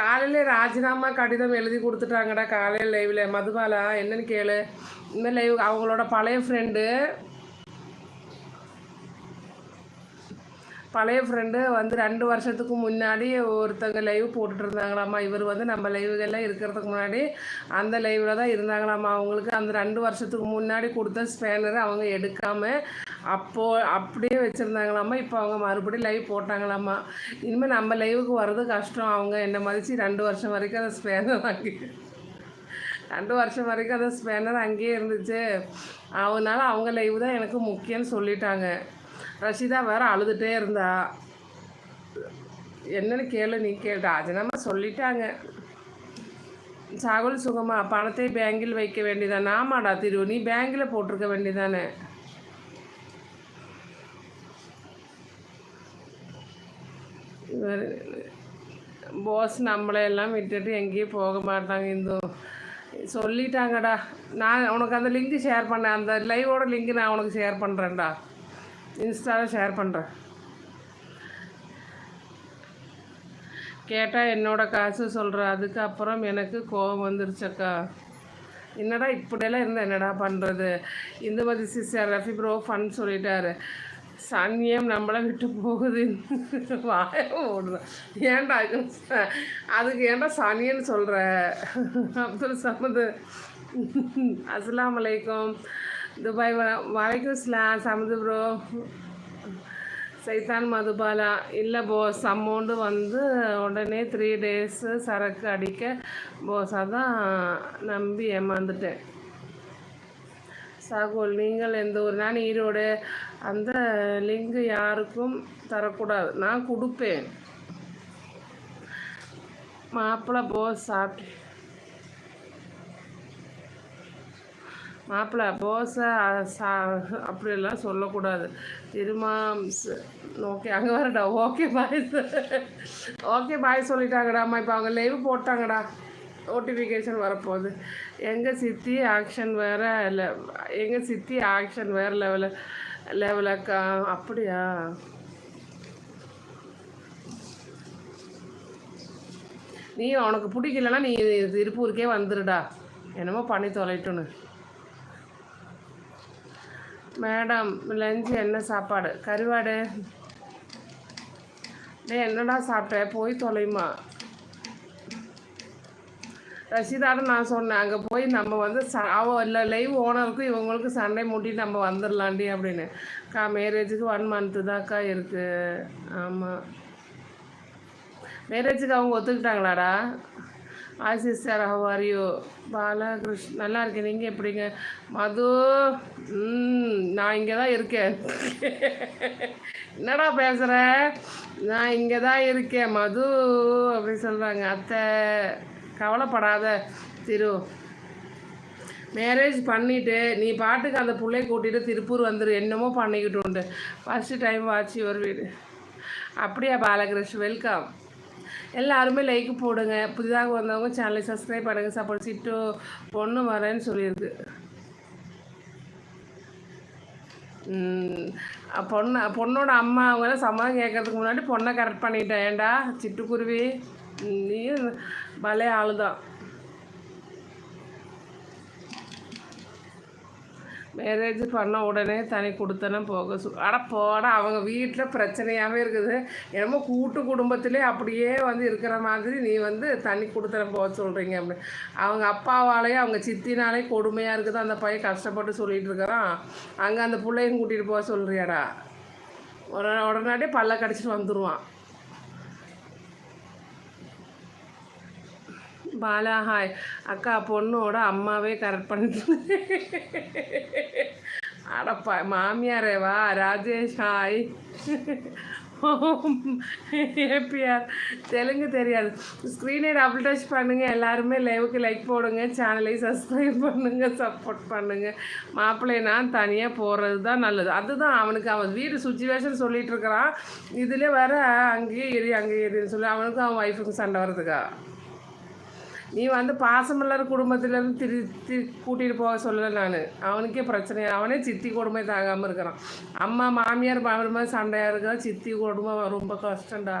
காலையில் ராஜினாமா கடிதம் எழுதி கொடுத்துட்டாங்கடா காலையில் லைவில் மதுபாலா என்னன்னு கேளு. இந்த லைவ் அவங்களோட பழைய ஃப்ரெண்டு பழைய ஃப்ரெண்டு வந்து ரெண்டு வருஷத்துக்கு முன்னாடி ஒருத்தங்க லைவ் போட்டுட்டு இருந்தாங்களாம்மா இவர் வந்து நம்ம லைவுகளில் இருக்கிறதுக்கு முன்னாடி அந்த லைவில் தான் இருந்தாங்களாம்மா. அவங்களுக்கு அந்த ரெண்டு வருஷத்துக்கு முன்னாடி கொடுத்த ஸ்பேனர் அவங்க எடுக்காமல் அப்போது அப்படியே வச்சுருந்தாங்களாம்மா. இப்போ அவங்க மறுபடியும் லைவ் போட்டாங்களாம்மா. இனிமேல் நம்ம லைவுக்கு வர்றது கஷ்டம். அவங்க என்னை மதித்து ரெண்டு வருஷம் வரைக்கும் அந்த ஸ்பேனர் வாங்கி ரெண்டு வருஷம் வரைக்கும் அந்த ஸ்பேனர் அங்கேயே இருந்துச்சு. அதனால அவங்க லைவ் தான் எனக்கு முக்கியம்னு சொல்லிட்டாங்க. ரஷிதா வேற அழுதுகிட்டே இருந்தா. என்னன்னு கேளு நீ கேளு. ராஜினாமா சொல்லிட்டாங்க. சாகுல் சுகமா பணத்தை பேங்கில் வைக்க வேண்டியதானே? ஆமாடா திரு நீ பேங்கில் போட்டிருக்க வேண்டியதானே? போஸ் நம்மளையெல்லாம் விட்டுட்டு எங்கேயும் போக மாட்டாங்க இந்து. சொல்லிட்டாங்கடா. நான் உனக்கு அந்த லிங்க் ஷேர் பண்ணேன். அந்த லைவோட லிங்க் நான் உனக்கு ஷேர் பண்ணுறேன்டா இன்ஸ்டாவில் ஷேர் பண்ணுறேன் கேட்டால் என்னோடய காசு சொல்கிற அதுக்கப்புறம் எனக்கு கோபம் வந்துருச்சக்கா. என்னடா இப்படியெல்லாம் இருந்தால் என்னடா பண்ணுறது Indumathi sister Rafi bro fun சொல்லிட்டாரு. சன்னியம் நம்மளை விட்டு போகுது. வாய ஓடுறேன் ஏன்டா அதுக்கு ஏன்டா சனியன்னு சொல்கிற அப்துல் சமது. அஸ்லாம் வலைக்கம் துபாய் வ வலைக்கும் ஸ்லாம் சமது ப்ரோ சைத்தான் மதுபாலா இல்லை போஸ் அமௌண்ட்டு வந்து உடனே த்ரீ டேஸு சரக்கு அடிக்க போஸ் அதான் நம்பி ஏமாந்துட்டேன் சாகோல் நீங்கள் எந்த ஊர் நான் ஈரோடு அந்த லிங்கு யாருக்கும் தரக்கூடாது நான் கொடுப்பேன் மாப்பிள்ளை போஸ் சாப்பிட்டேன் மாப்பிள்ளை போஸை சா அப்படியெல்லாம் சொல்லக்கூடாது. திருமா ஓகே அங்கே வரடா ஓகே பாய் ஓகே பாய் சொல்லிட்டாங்கடாம்மா இப்போ அவங்க லைவ் போட்டாங்கடா. நோட்டிஃபிகேஷன் வரப்போகுது. எங்கள் சித்தி ஆக்ஷன் வேறு இல்லை. எங்கள் சித்தி ஆக்ஷன் வேறு லெவலில் லெவலக்கா அப்படியா? நீ உனக்கு பிடிக்கலன்னா நீ திருப்பூருக்கே வந்துடுடா என்னமோ பண்ணி தொலைட்டுன்னு. மேடம் லஞ்சு என்ன சாப்பாடு? கருவாடு. டேய் என்னடா சாப்பிட்ட? போய் தொலைமா ரஷிதாட நான் சொன்னேன் அங்கே போய் நம்ம வந்து ச அவ இல்லை லைவ் ஓனருக்கும் இவங்களுக்கும் சண்டை மூட்டி நம்ம வந்துடலாண்டி அப்படின்னு. அக்கா மேரேஜுக்கு ஒன் மந்த்து தான்க்கா இருக்குது ஆமாம் மேரேஜுக்கு அவங்க ஒத்துக்கிட்டாங்களாடா? ஆய் சிஸ்டர் ஹவ் ஆர் யூ நல்லா இருக்கேன். நீங்கள் எப்படிங்க? மது ம் நான் இங்கே தான் இருக்கேன். என்னடா பேசுகிற நான் இங்கே தான் இருக்கேன் மது அப்படி சொல்கிறாங்க அத்தை கவலைப்படாத திரு. மேரேஜ் பண்ணிவிட்டு நீ பாட்டுக்கு அந்த பிள்ளைய கூட்டிகிட்டு திருப்பூர் வந்துடு என்னமோ பண்ணிக்கிட்டு உண்டு. ஃபஸ்ட்டு டைம் வாட்ச் ஒரு வீடு. அப்படியா பாலகிருஷ்ண வெல்கம் எல்லாருமே லைக் போடுங்க. புதிதாக வந்தவங்க சேனலை சப்ஸ்கிரைப் பண்ணுங்கள் சப்போர்ட் சிட்டு பொண்ணு வரேன்னு சொல்லியிருக்கு ம், அ- பொண்ணு பொண்ணோட அம்மா அவங்களாம் சம்மதம் கேட்கறதுக்கு முன்னாடி பொண்ணை கரெக்ட் பண்ணிட்டேன். ஏன்டா சிட்டுக்குருவி? நீ நீயும் பலே ஆளுதான். மேரேஜ் பண்ண உடனே தனி கொடுத்தன போக சு ஆனால் போட அவங்க வீட்டில் பிரச்சனையாகவே இருக்குது. என்னமோ கூட்டு குடும்பத்திலே அப்படியே வந்து இருக்கிற மாதிரி நீ வந்து தனி கொடுத்தன போக சொல்கிறீங்க அப்படின்னு. அவங்க அப்பாவாலேயே அவங்க சித்தினாலே கொடுமையாக இருக்குது. அந்த பையன் கஷ்டப்பட்டு சொல்லிகிட்டு இருக்கிறான். அங்கே அந்த பிள்ளையும் கூட்டிகிட்டு போக சொல்கிறியாடா உடனே உடனடியே பல்ல கடிச்சிட்டு வந்துடுவான் பாலா ஹாய் அக்கா பொண்ணோட அம்மாவே கரெக்ட் பண்ணுது அடப்பா மாமியாரே வா ராஜேஷ் ஹாய் ஏபிஆர் தெலுங்கு தெரியாது ஸ்க்ரீனை டபுள் டச் பண்ணுங்கள் எல்லாருமே லைவுக்கு லைக் போடுங்க சேனலை சப்ஸ்கிரைப் பண்ணுங்கள் சப்போர்ட் பண்ணுங்கள் மாப்பிள்ளை நான் தனியாக போகிறது தான் நல்லது அதுதான் அவனுக்கு அவன் வீடு சுச்சுவேஷன் சொல்லிட்டு இருக்கிறான் இதில் வேற அங்கேயே ஏறி அங்கேயே ஏறின்னு சொல்லி அவனுக்கும் அவன் ஒய்ஃபுக்கும் சண்டை வர்றதுக்கா நீ வந்து பாசமல்லர் குடும்பத்திலேருந்து திரு திரு கூட்டிகிட்டு போக சொல்லலை நான். அவனுக்கே பிரச்சனை. அவனே சித்தி கொடுமை தாங்காமல் இருக்கிறான். அம்மா மாமியார் மாமியார் மாதிரி சண்டையாக இருக்கிறா சித்தி கொடுமை ரொம்ப கஷ்டம்டா.